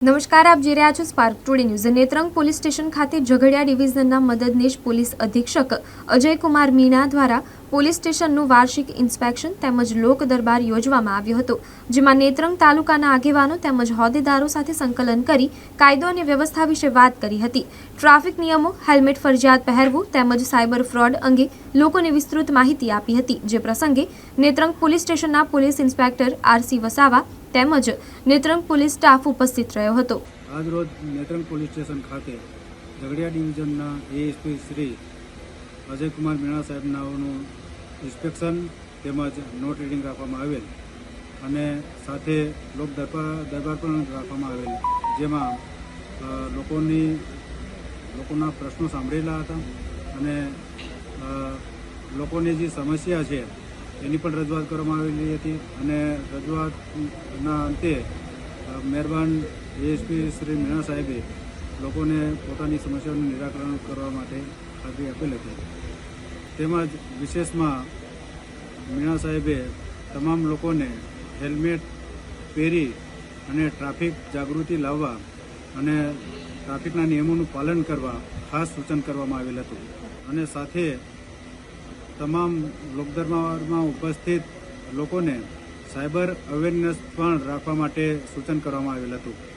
નમસ્કાર, આપ જોઈ રહ્યા છો Spark Today News Netrang police station ખાતે ઝઘડિયા ડિવિઝનના મદદનીશ પોલીસ અધિક્ષક અજયકુમાર મીણા દ્વારા પોલીસ સ્ટેશનનું વાર્ષિક ઇન્સ્પેક્શન તેમજ લોક દરબાર યોજવામાં આવ્યો હતો, જેમાં નેત્રંગ તાલુકાના આગેવાનો તેમજ હોદ્દેદારો સાથે સંકલન કરી કાયદો અને વ્યવસ્થા વિશે વાત કરી હતી. ટ્રાફિક નિયમો, હેલ્મેટ ફરજિયાત પહેરવું તેમજ સાયબર ફ્રોડ અંગે લોકોને વિસ્તૃત માહિતી આપી હતી. જે પ્રસંગે નેત્રંગ પોલીસ સ્ટેશનના પોલીસ ઇન્સ્પેક્ટર આરસી વસાવા તેમજ નેત્રંગ પોલીસ સ્ટાફ ઉપસ્થિત રહ્યો હતો. આજરોજ નેત્રંગ પોલીસ સ્ટેશન ખાતે ઝઘડિયા ડિવિઝનના એએસપી શ્રી અજયકુમાર મીણા સાહેબનાઓનું ઇન્સ્પેક્શન તેમજ નોટ રીડિંગ રાખવામાં આવેલ અને સાથે લોક દરબાર દરબાર પણ રાખવામાં આવેલ, જેમાં લોકોની, લોકોના પ્રશ્નો સાંભળેલા હતા અને લોકોની જે સમસ્યા છે એની પણ રજૂઆત કરવામાં આવેલી હતી અને રજૂઆતના અંતે મહેરબાન એએસપી શ્રી મીણા સાહેબે લોકોને પોતાની સમસ્યાઓનું નિરાકરણ કરવા માટે ખાતરી આપેલ હતી. તેમજ વિશેષમાં મીણા સાહેબે તમામ લોકોને હેલ્મેટ પહેરી અને ટ્રાફિક જાગૃતિ લાવવા અને ટ્રાફિકના નિયમોનું પાલન કરવા ખાસ સૂચન કરવામાં આવેલ હતું. અને સાથે તમામ લોકદરબારમાં ઉપસ્થિત લોકોને સાયબર અવેરનેસ પણ રાખવા માટે સૂચન કરવામાં આવેલ હતું.